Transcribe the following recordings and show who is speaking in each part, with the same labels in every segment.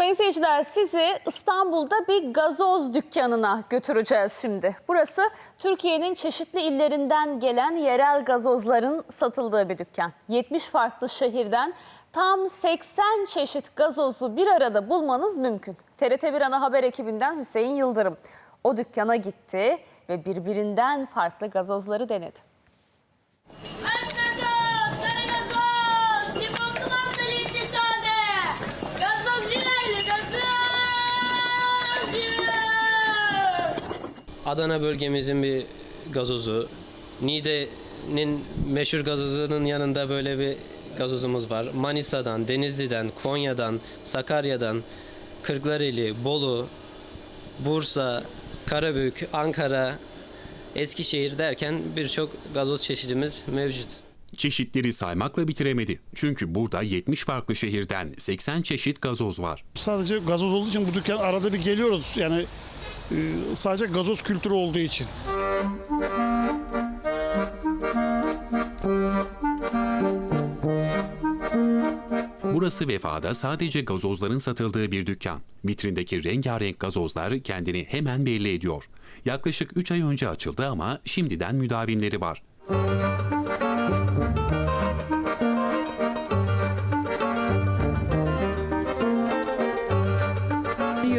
Speaker 1: Sayın seyirciler sizi İstanbul'da bir gazoz dükkanına götüreceğiz şimdi. Burası Türkiye'nin çeşitli illerinden gelen yerel gazozların satıldığı bir dükkan. 70 farklı şehirden tam 80 çeşit gazozu bir arada bulmanız mümkün. TRT1 ana haber ekibinden Hüseyin Yıldırım o dükkana gitti ve birbirinden farklı gazozları denedi.
Speaker 2: Gazoz, sarı gazoz, limonlu mandalina sade, gazoz jülaylı, gazoz
Speaker 3: Adana bölgemizin bir gazozu. Niğde'nin meşhur gazozunun yanında böyle bir gazozumuz var. Manisa'dan, Denizli'den, Konya'dan, Sakarya'dan, Kırklareli, Bolu, Bursa, Karabük, Ankara, Eskişehir derken birçok gazoz çeşidimiz mevcut.
Speaker 4: Çeşitleri saymakla bitiremedi. Çünkü burada 70 farklı şehirden 80 çeşit gazoz var.
Speaker 5: Sadece gazoz olduğu için bu dükkan arada bir geliyoruz. Yani sadece gazoz kültürü olduğu için.
Speaker 4: Burası Vefa'da sadece gazozların satıldığı bir dükkan. Vitrindeki rengarenk gazozlar kendini hemen belli ediyor. Yaklaşık 3 ay önce açıldı ama şimdiden müdavimleri var.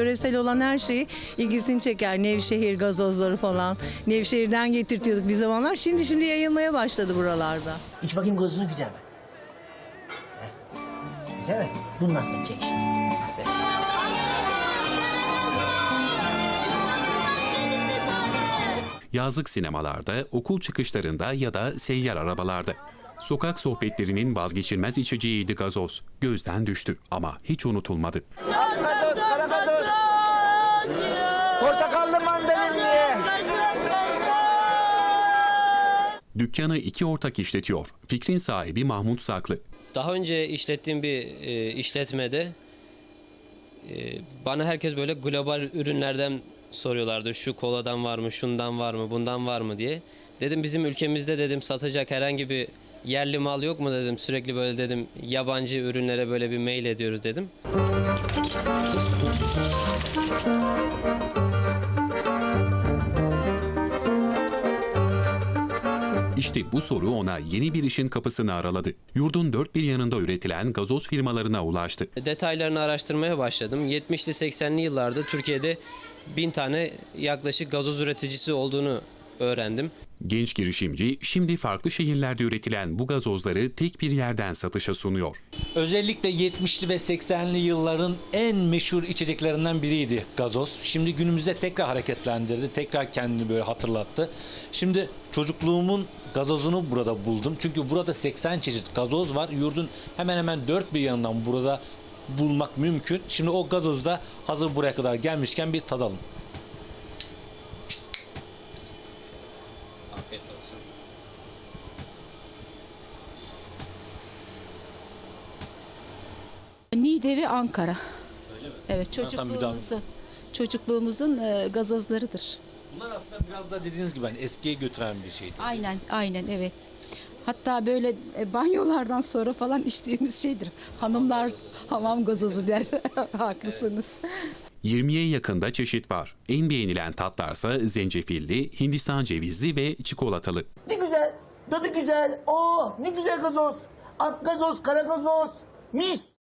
Speaker 6: Yöresel olan her şeyi ilgisini çeker. Nevşehir gazozları falan. Nevşehir'den getirtiyorduk bir zamanlar. Şimdi şimdi yayılmaya başladı buralarda.
Speaker 7: İç bakayım gözünü güzel mi? Heh. Güzel mi? Bunu nasıl işte? Aferin.
Speaker 4: Yazlık sinemalarda, okul çıkışlarında ya da seyyar arabalarda. Sokak sohbetlerinin vazgeçilmez içeceğiydi gazoz. Gözden düştü ama hiç unutulmadı. Dükkanı iki ortak işletiyor. Fikrin sahibi Mahmut Saklı.
Speaker 3: Daha önce işlettiğim bir e, işletmede e, bana herkes böyle global ürünlerden soruyorlardı. Şu koladan var mı, şundan var mı, bundan var mı diye. Dedim bizim ülkemizde dedim satacak herhangi bir yerli mal yok mu dedim. Sürekli böyle dedim yabancı ürünlere böyle bir mail ediyoruz dedim.
Speaker 4: İşte bu soru ona yeni bir işin kapısını araladı. Yurdun dört bir yanında üretilen gazoz firmalarına ulaştı.
Speaker 3: Detaylarını araştırmaya başladım. 70'li 80'li yıllarda Türkiye'de bin tane yaklaşık gazoz üreticisi olduğunu öğrendim.
Speaker 4: Genç girişimci şimdi farklı şehirlerde üretilen bu gazozları tek bir yerden satışa sunuyor.
Speaker 8: Özellikle 70'li ve 80'li yılların en meşhur içeceklerinden biriydi gazoz. Şimdi günümüzde tekrar hareketlendirdi, tekrar kendini böyle hatırlattı. Şimdi çocukluğumun gazozunu burada buldum. Çünkü burada 80 çeşit gazoz var. Yurdun hemen hemen dört bir yanından burada bulmak mümkün. Şimdi o gazozu da hazır buraya kadar gelmişken bir tadalım.
Speaker 3: Olsun.
Speaker 9: Niğde ve Ankara. Evet çocukluğumuzun çocukluğumuzun e, gazozlarıdır.
Speaker 8: Bunlar aslında biraz da dediğiniz gibi hani eskiye götüren bir şeydi.
Speaker 9: Aynen aynen evet. Hatta böyle e, banyolardan sonra falan içtiğimiz şeydir. Hanımlar hamam gazozu der. Haklısınız.
Speaker 4: 20'ye yakında çeşit var. En beğenilen tatlarsa zencefilli, Hindistan cevizli ve çikolatalı.
Speaker 10: Ne güzel. Tadı güzel. Oo, ne güzel gazoz. Ak gazoz, kara gazoz. Mis.